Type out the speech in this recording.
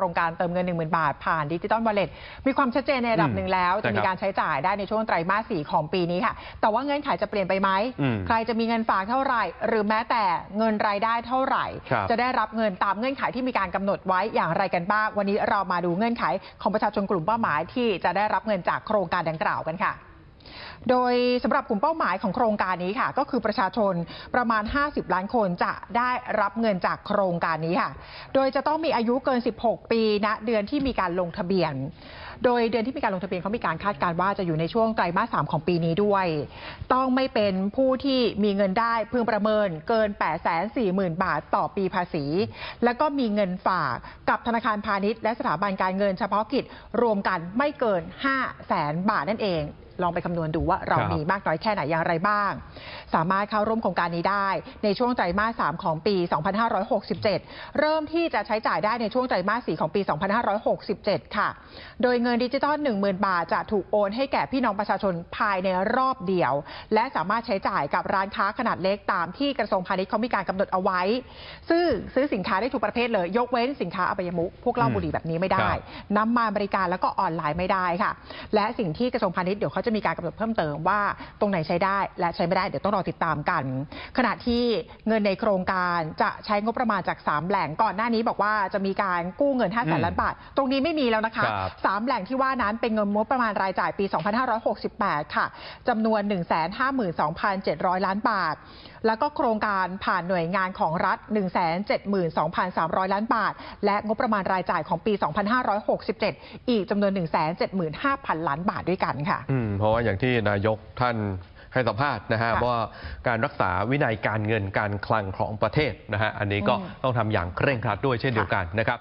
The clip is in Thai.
โครงการเติมเงิน 10,000 บาท ผ่านดิจิตอลวอลเล็ตมีความชัดเจนในระดับอืมหนึ่งแล้วใช่จะมีครับการใช้จ่ายได้ในช่วงไตรมาสสี่ของปีนี้ค่ะ แต่ว่าเงื่อนไขจะเปลี่ยนไปไหมอืมใครจะมีเงินฝากเท่าไหร่ หรือแม้แต่เงินรายได้เท่าไหร่ครับจะได้รับเงินตามเงื่อนไขที่มีการกำหนดไว้อย่างไรกันบ้าง วันนี้เรามาดูเงื่อนไขของประชาชนกลุ่มเป้าหมายที่จะได้รับเงินจากโครงการดังกล่าวกันค่ะ โดยสำหรับกลุ่มเป้าหมายของโครงการนี้ค่ะ ก็คือประชาชนประมาณ 50 ล้านคนจะได้รับเงินจากโครงการนี้ค่ะ โดยจะต้องมีอายุเกิน 16 ปีณเดือนที่มีการลงทะเบียน โดยเดือนที่มีการลงทะเบียนเขามีการคาดการณ์ว่าจะอยู่ในช่วงไตรมาสสามของปีนี้ด้วย ต้องไม่เป็นผู้ที่มีเงินได้พึงประเมินเกิน 8 4 0 0 0 0 บาทต่อปีภาษี แล้วก็มีเงินฝากกับธนาคารพาณิชย์และสถาบันการเงินเฉพาะกิจรวมกันไม่เกิน 5 0 0แสนบาทนั่นเอง ลองไปคำนวณดูว่าเราครับมีมากน้อยแค่ไหนอย่างไรบ้าง สามารถเข้าร่วมโครงการนี้ได้ ในช่วงไตรมาส 3 ของปี 2567 เริ่มที่จะใช้จ่ายได้ในช่วงไตรมาส 4 ของปี 2567 ค่ะ โดยเงินดิจิตอล10,000 บาทจะถูกโอนให้แก่พี่น้องประชาชนภายในรอบเดียว และสามารถใช้จ่ายกับร้านค้าขนาดเล็กตามที่กระทรวงพาณิชย์เขามีการกำหนดเอาไว้ ซึ่งซื้อสินค้าได้ทุกประเภทเลย ยกเว้นสินค้าอบายมุขพวกเหล้าบุหรี่แบบนี้ไม่ได้ครับน้ำมาบริการแล้วก็ออนไลน์ไม่ได้ค่ะ และสิ่งที่กระทรวงพาณิชย์เดี๋ยวเขาจะมีการกำหนดเพิ่มเติมว่าตรงไหนใช้ได้และใช้ไม่ได้เดี๋ยวต้องรอติดตามกัน ขณะที่เงินในโครงการจะใช้งบประมาณจาก 3 แหล่งก่อนหน้านี้บอกว่าจะมีการกู้เงิน 5 0 0แสนล้านบาท ตรงนี้ไม่มีแล้วนะคะครับสามแหล่งที่ว่านั้นเป็นเงินงบประมาณรายจ่ายปี 2568 ค่ะจำนวน 152,700 ล้านบาท แล้วก็โครงการผ่านหน่วยงานของรัฐ 172,300 ล้านบาท และงบประมาณรายจ่ายของปี 2567 อีกจำนวน 175,000 ล้านบาทด้วยกันค่ะอืมเพราะว่าอย่างที่นายกท่านให้สัมภาษณ์นะฮะค่ะว่าการรักษาวินัยการเงินการคลังของประเทศนะฮะอันนี้ก็อืมต้องทำอย่างเคร่งครัดด้วยเช่นเดียวกันนะครับ